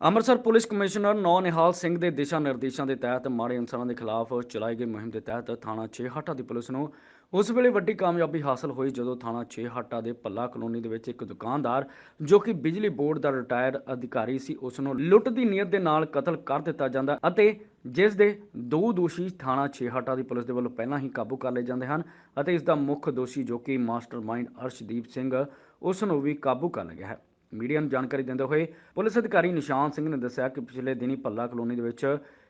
Amritsar police commissioner ਨੌ ਨਿਹਾਲ ਸਿੰਘ ਦੇ ਦਿਸ਼ਾ ਨਿਰਦੇਸ਼ਾਂ ਦੇ ਤਹਿਤ ਮਾੜੇ ਅਨਸਰਾਂ ਦੇ ਖਿਲਾਫ ਚਲਾਈ ਗਈ ਮੁਹਿੰਮ ਦੇ ਤਹਿਤ ਥਾਣਾ 6 ਹਾਟਾ ਦੀ ਪੁਲਿਸ ਨੂੰ ਉਸ ਵੇਲੇ ਵੱਡੀ ਕਾਮਯਾਬੀ ਹਾਸਲ ਹੋਈ ਜਦੋਂ ਥਾਣਾ 6 ਹਾਟਾ ਦੇ ਪੱਲਾ ਕਲੋਨੀ ਦੇ ਵਿੱਚ ਇੱਕ ਦੁਕਾਨਦਾਰ ਜੋ ਕਿ ਬਿਜਲੀ ਬੋਰਡ ਦਾ ਰਿਟਾਇਰਡ ਅਧਿਕਾਰੀ ਸੀ, ਉਸ ਨੂੰ ਲੁੱਟ ਦੀ ਨੀਅਤ ਦੇ ਨਾਲ ਕਤਲ ਕਰ ਦਿੱਤਾ ਜਾਂਦਾ ਅਤੇ ਜਿਸ ਦੇ ਦੋ ਦੋਸ਼ੀ ਥਾਣਾ 6 ਹਾਟਾ ਦੀ ਪੁਲਿਸ ਦੇ ਵੱਲੋਂ ਪਹਿਲਾਂ ਹੀ ਕਾਬੂ ਕਰ ਲਏ ਜਾਂਦੇ ਹਨ ਅਤੇ ਇਸ ਦਾ ਮੁੱਖ ਦੋਸ਼ੀ ਜੋ ਕਿ ਮਾਸਟਰਮਾਈਂਡ ਅਰਸ਼ਦੀਪ ਸਿੰਘ, ਉਸ ਨੂੰ ਵੀ ਕਾਬੂ ਕਰ ਲਿਆ ਹੈ। ਮੀਡੀਆ ਨੂੰ ਜਾਣਕਾਰੀ ਦਿੰਦੇ ਹੋਏ ਪੁਲਿਸ ਅਧਿਕਾਰੀ ਨਿਸ਼ਾਨ ਸਿੰਘ ਨੇ ਦੱਸਿਆ ਕਿ ਪਿਛਲੇ ਦਿਨੀ ਪੱਲਾ ਕਲੋਨੀ ਦੇ ਵਿੱਚ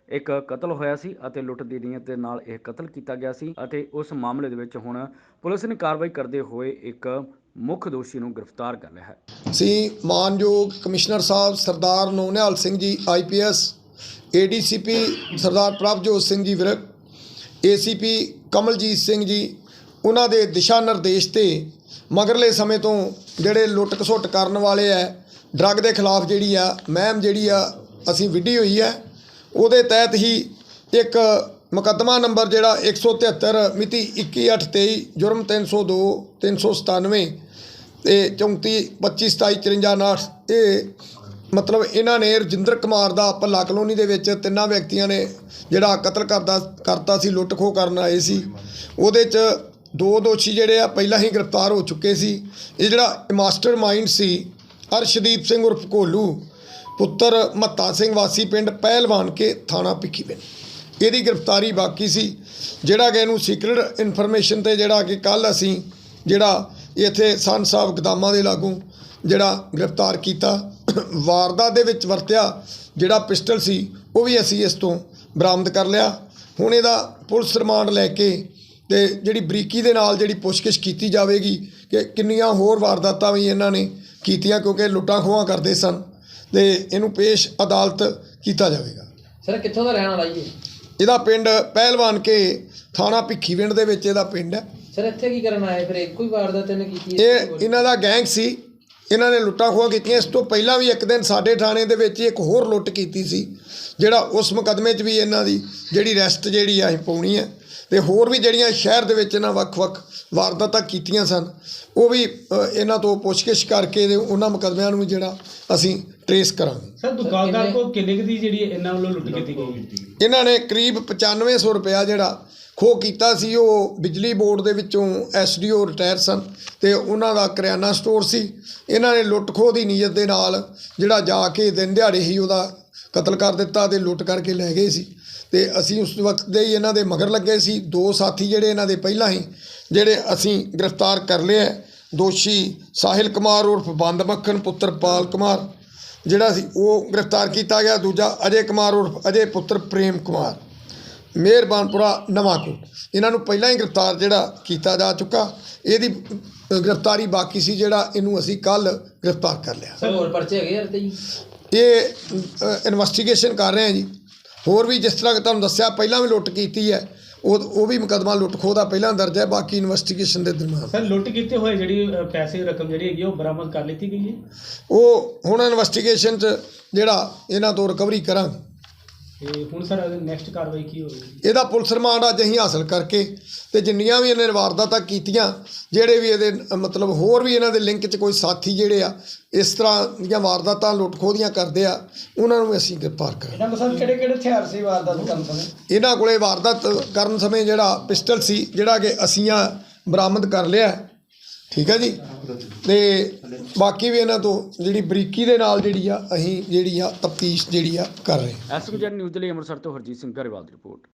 ਇੱਕ ਕਤਲ ਹੋਇਆ ਸੀ ਅਤੇ ਲੁੱਟ ਦੀ ਨੀਅਤ ਦੇ ਨਾਲ ਇਹ ਕਤਲ ਕੀਤਾ ਗਿਆ ਸੀ ਅਤੇ ਉਸ ਮਾਮਲੇ ਦੇ ਵਿੱਚ ਹੁਣ ਪੁਲਿਸ ਨੇ ਕਾਰਵਾਈ ਕਰਦੇ ਹੋਏ ਇੱਕ ਮੁੱਖ ਦੋਸ਼ੀ ਨੂੰ ਗ੍ਰਿਫਤਾਰ ਕਰ ਲਿਆ ਹੈ। ਅਸੀਂ ਮਾਨਯੋਗ ਕਮਿਸ਼ਨਰ ਸਾਹਿਬ Sardar Nonihal Singh ji IPS ADCP Sardar Prabhjot Singh ji Virk ACP Kamaljit Singh ji, ਉਹਨਾਂ ਦੇ ਦਿਸ਼ਾ ਨਿਰਦੇਸ਼ ਤੇ ਮਗਰਲੇ ਸਮੇਂ ਤੋਂ ਜਿਹੜੇ ਲੁੱਟ ਖਸੁੱਟ ਕਰਨ ਵਾਲੇ ਆ ਡਰੱਗ ਦੇ ਖਿਲਾਫ ਜਿਹੜੀ ਆ, ਮਹਿਮ ਜਿਹੜੀ ਆ, ਅਸੀਂ ਵਿੱਢੀ ਹੋਈ ਹੈ ਉਹਦੇ ਤਹਿਤ ਹੀ ਇੱਕ ਮੁਕੱਦਮਾ ਨੰਬਰ ਜਿਹੜਾ 173 ਮਿਤੀ 21823 ਜੁਰਮ 302 397 ਤੇ 34 25 27 54 59 ਇਹ ਮਤਲਬ ਇਹਨਾਂ ਨੇ ਰਜਿੰਦਰ ਕੁਮਾਰ ਦਾ ਪੱਲਾ ਕਲੋਨੀ ਦੇ ਵਿੱਚ ਤਿੰਨਾਂ ਵਿਅਕਤੀਆਂ ਨੇ ਜਿਹੜਾ ਕਤਲ ਕਰਦਾ, ਕਰਤਾ ਸੀ, ਲੁੱਟ ਖੋਹ ਕਰਨ ਆਏ ਸੀ। ਉਹਦੇ 'ਚ ਦੋ ਦੋਸ਼ੀ ਜਿਹੜੇ ਆ ਪਹਿਲਾਂ ਹੀ ਗ੍ਰਿਫਤਾਰ ਹੋ ਚੁੱਕੇ ਸੀ। ਇਹ ਜਿਹੜਾ ਮਾਸਟਰ ਮਾਈਂਡ ਸੀ ਅਰਸ਼ਦੀਪ ਸਿੰਘ ਉਰਫ ਕੋਲੂ ਪੁੱਤਰ ਮੱਤਾ ਸਿੰਘ ਵਾਸੀ ਪਿੰਡ ਪਹਿਲਵਾਨ ਕੇ ਥਾਣਾ ਭਿੱਖੀਵਿੰਡ ਇਹਦੀ ਗ੍ਰਿਫਤਾਰੀ ਬਾਕੀ ਸੀ। ਜਿਹੜਾ ਕਿ ਇਹਨੂੰ ਸੀਕ੍ਰੀਟ ਇਨਫੋਰਮੇਸ਼ਨ ਤੇ ਜਿਹੜਾ ਕਿ ਕੱਲ ਅਸੀਂ ਜਿਹੜਾ ਇੱਥੇ ਸੰਨ ਸਾਹਿਬ ਗਦਾਮਾਂ ਦੇ ਲਾਗੂ ਜਿਹੜਾ ਗ੍ਰਿਫਤਾਰ ਕੀਤਾ, ਵਾਰਦਾਤ ਦੇ ਵਿੱਚ ਵਰਤਿਆ ਜਿਹੜਾ ਪਿਸਟਲ ਸੀ, ਉਹ ਵੀ ਅਸੀਂ ਇਸ ਤੋਂ ਬਰਾਮਦ ਕਰ ਲਿਆ। ਹੁਣ ਇਹਦਾ ਪੁਲਿਸ ਰਿਮਾਂਡ ਲੈ ਕੇ ਤੇ ਜਿਹੜੀ ਬਰੀਕੀ ਦੇ ਨਾਲ ਜਿਹੜੀ ਪੁੱਛਗਿੱਛ ਕੀਤੀ ਜਾਵੇਗੀ ਕਿ ਕਿੰਨੀਆਂ ਹੋਰ ਵਾਰਦਾਤਾਂ ਵੀ ਇਹਨਾਂ ਨੇ ਕੀਤੀਆਂ ਕਿਉਂਕਿ ਲੁੱਟਾਂ ਖੋਹਾਂ ਕਰਦੇ ਸਨ ਤੇ ਇਹਨੂੰ ਪੇਸ਼ ਅਦਾਲਤ ਕੀਤਾ ਜਾਵੇਗਾ। ਸਰ ਕਿੱਥੋਂ ਦਾ ਰਹਿਣ ਵਾਲਾ ਜੀ ਇਹ? ਇਹਦਾ ਪਿੰਡ ਪਹਿਲਵਾਨ ਕੇ ਥਾਣਾ ਭਿੱਖੀਵਿੰਡ ਦੇ ਵਿੱਚ ਇਹਦਾ ਪਿੰਡ ਹੈ। ਸਰ ਇੱਥੇ ਕੀ ਕਰਨ ਆਏ? ਫਿਰ ਇੱਕੋ ਹੀ ਵਾਰਦਾਤ ਇਹਨੇ ਕੀਤੀ ਇਹ ਇਹਨਾਂ ਦਾ ਗੈਂਗ ਸੀ। ਇਹਨਾਂ ਨੇ ਲੁੱਟਾਂ ਖੋਹਾਂ ਕੀਤੀਆਂ। ਇਸ ਤੋਂ ਪਹਿਲਾਂ ਵੀ ਇੱਕ ਦਿਨ ਸਾਡੇ ਥਾਣੇ ਦੇ ਵਿੱਚ ਇੱਕ ਹੋਰ ਲੁੱਟ ਕੀਤੀ ਸੀ, ਜਿਹੜਾ ਉਸ ਮੁਕਦਮੇ 'ਚ ਵੀ ਇਹਨਾਂ ਦੀ ਜਿਹੜੀ ਰੈਸਟ ਜਿਹੜੀ ਆ ਅਸੀਂ ਪਾਉਣੀ ਹੈ ਤੇ ਹੋਰ ਵੀ ਜਿਹੜੀਆਂ ਸ਼ਹਿਰ ਦੇ ਵਿੱਚ ਇਹਨਾਂ ਵੱਖ-ਵੱਖ ਵਾਰਦਾਤਾਂ ਕੀਤੀਆਂ ਸਨ, ਉਹ ਵੀ ਇਹਨਾਂ ਤੋਂ ਪੁੱਛਗਿੱਛ ਕਰਕੇ ਤੇ ਉਹਨਾਂ ਮੁਕਦਮਿਆਂ ਨੂੰ ਜਿਹੜਾ ਅਸੀਂ ਟਰੇਸ ਕਰਾਂਗੇ। ਸਰ ਦੁਕਾਨਦਾਰ ਕੋ ਕਿੰਨੇ ਕੁ ਦੀ ਜਿਹੜੀ ਇਹਨਾਂ ਵੱਲੋਂ ਲੁੱਟ ਕੀਤੀ ਗਈ? ਇਹਨਾਂ ਨੇ ਕਰੀਬ 9500 ਰੁਪਇਆ ਜਿਹੜਾ ਖੋਹ ਕੀਤਾ ਸੀ ਉਹ ਬਿਜਲੀ ਬੋਰਡ ਦੇ ਵਿੱਚੋਂ ਐਸਡੀਓ ਰਿਟਾਇਰ ਸਨ ਤੇ ਉਹਨਾਂ ਦਾ ਕਰਿਆਨਾ ਸਟੋਰ ਸੀ। ਇਹਨਾਂ ਨੇ ਲੁੱਟ ਖੋਹ ਦੀ ਨੀਅਤ ਦੇ ਨਾਲ ਜਿਹੜਾ ਜਾ ਕੇ ਦਿਨ ਦਿਹਾੜੇ ਹੀ ਉਹਦਾ ਕਤਲ ਕਰ ਦਿੱਤਾ ਤੇ ਲੁੱਟ ਕਰਕੇ ਲੈ ਗਏ ਸੀ। ਤੇ ਅਸੀਂ ਉਸ ਵਕਤ ਦੇ ਹੀ ਇਹਨਾਂ ਦੇ ਮਗਰ ਲੱਗੇ ਸੀ। ਦੋ ਸਾਥੀ ਜਿਹੜੇ ਇਹਨਾਂ ਦੇ ਪਹਿਲਾਂ ਹੀ ਜਿਹੜੇ ਅਸੀਂ ਗ੍ਰਿਫਤਾਰ ਕਰ ਲਏ ਹੈ। ਦੋਸ਼ੀ ਸਾਹਿਲ ਕੁਮਾਰ ਉਰਫ ਬੰਦ ਮੱਖਣ ਪੁੱਤਰ ਪਾਲ ਕੁਮਾਰ ਜਿਹੜਾ ਸੀ ਉਹ ਗ੍ਰਿਫਤਾਰ ਕੀਤਾ ਗਿਆ ਦੂਜਾ ਅਜੇ ਕੁਮਾਰ ਉਰਫ ਅਜੇ ਪੁੱਤਰ ਪ੍ਰੇਮ ਕੁਮਾਰ। ਮਿਹਰਬਾਨਪੁਰਾ ਨਵਾਂਕੋਟ ਇਹਨਾਂ ਨੂੰ ਪਹਿਲਾਂ ਹੀ ਗ੍ਰਿਫਤਾਰ ਜਿਹੜਾ ਕੀਤਾ ਜਾ ਚੁੱਕਾ। ਇਹਦੀ ਗ੍ਰਿਫਤਾਰੀ ਬਾਕੀ ਸੀ ਜਿਹੜਾ ਇਹਨੂੰ ਅਸੀਂ ਕੱਲ ਗ੍ਰਿਫਤਾਰ ਕਰ ਲਿਆ। ਸਰ ਹੋਰ ਪਰਚੇ ਹੈਗੇ ਯਾਰ ਤੇ ਜੀ ਇਹ ਇਨਵੈਸਟੀਗੇਸ਼ਨ ਕਰ ਰਹੇ ਹਾਂ ਜੀ। ਹੋਰ ਵੀ ਜਿਸ ਤਰ੍ਹਾਂ ਕਿ ਤੁਹਾਨੂੰ ਦੱਸਿਆ ਪਹਿਲਾਂ ਵੀ ਲੁੱਟ ਕੀਤੀ ਹੈ। ਉਹ ਉਹ ਵੀ ਮੁਕੱਦਮਾ ਲੁੱਟ ਖੋਹ ਦਾ ਪਹਿਲਾਂ ਦਰਜ ਹੈ ਬਾਕੀ ਇਨਵੈਸਟੀਗੇਸ਼ਨ ਦੇ ਦਰਮਿਆਨ। ਸਰ ਲੁੱਟ ਕੀਤੇ ਹੋਏ ਜਿਹੜੀ ਅ, ਪੈਸੇ ਰਕਮ ਜਿਹੜੀ ਹੈਗੀ ਉਹ ਬਰਾਮਦ ਕਰ ਲਈ ਗਈ ਹੈ ਉਹ ਹੁਣ ਇਨਵੈਸਟੀਗੇਸ਼ਨ 'ਚ ਜਿਹੜਾ ਇਹਨਾਂ ਤੋਂ ਰਿਕਵਰੀ ਕਰਾਂਗੇ। ਤੇ ਹੁਣ ਸਰ ਨੈਕਸਟ ਕਾਰਵਾਈ ਕੀ ਹੋਵੇਗੀ ਇਹਦਾ ਪੁਲਿਸ ਰਿਮਾਂਡ ਅੱਜ ਅਸੀਂ ਹਾਸਲ ਕਰਕੇ ਤੇ ਜਿੰਨੀਆਂ ਵੀ ਇਹਨੇ ਵਾਰਦਾਤਾਂ ਕੀਤੀਆਂ ਜਿਹੜੇ ਵੀ ਇਹਦੇ ਮਤਲਬ ਹੋਰ ਵੀ ਇਹਨਾਂ ਦੇ ਲਿੰਕ 'ਚ ਕੋਈ ਸਾਥੀ ਜਿਹੜੇ ਆ ਇਸ ਤਰ੍ਹਾਂ ਦੀਆਂ ਵਾਰਦਾਤਾਂ ਲੁੱਟ ਖੋਹ ਦੀਆਂ ਕਰਦੇ ਆ ਉਹਨਾਂ ਨੂੰ ਵੀ ਅਸੀਂ ਗ੍ਰਿਫਤਾਰ ਕਰਾਂਗੇ ਇਹਨਾਂ ਕੋਲ ਸਰ ਕਿਹੜੇ ਕਿਹੜੇ ਹਥਿਆਰ ਸੀ ਵਾਰਦਾਤ ਕਰਨ ਸਮੇਂ ਇਹਨਾਂ ਕੋਲੇ ਵਾਰਦਾਤ ਕਰਨ ਸਮੇਂ ਜਿਹੜਾ ਪਿਸਟਲ ਸੀ ਜਿਹੜਾ ਕਿ ਅਸੀਂ ਆ ਬਰਾਮਦ ਕਰ ਲਿਆ। ਠੀਕ ਹੈ ਜੀ? ਤੇ ਬਾਕੀ ਵੀ ਇਹਨਾਂ ਤੋਂ ਜਿਹੜੀ ਬਰੀਕੀ ਦੇ ਨਾਲ ਜਿਹੜੀ ਆ, ਅਸੀਂ ਜਿਹੜੀ ਆ ਤਫਤੀਸ਼ ਜਿਹੜੀ ਆ ਕਰ ਰਹੇ ਹਾਂ। ਨਿਊਜ਼ ਦੇ ਲਈ ਅੰਮ੍ਰਿਤਸਰ ਤੋਂ ਹਰਜੀਤ ਸਿੰਘ ਗਰੇਵਾਲ ਦੀ ਰਿਪੋਰਟ।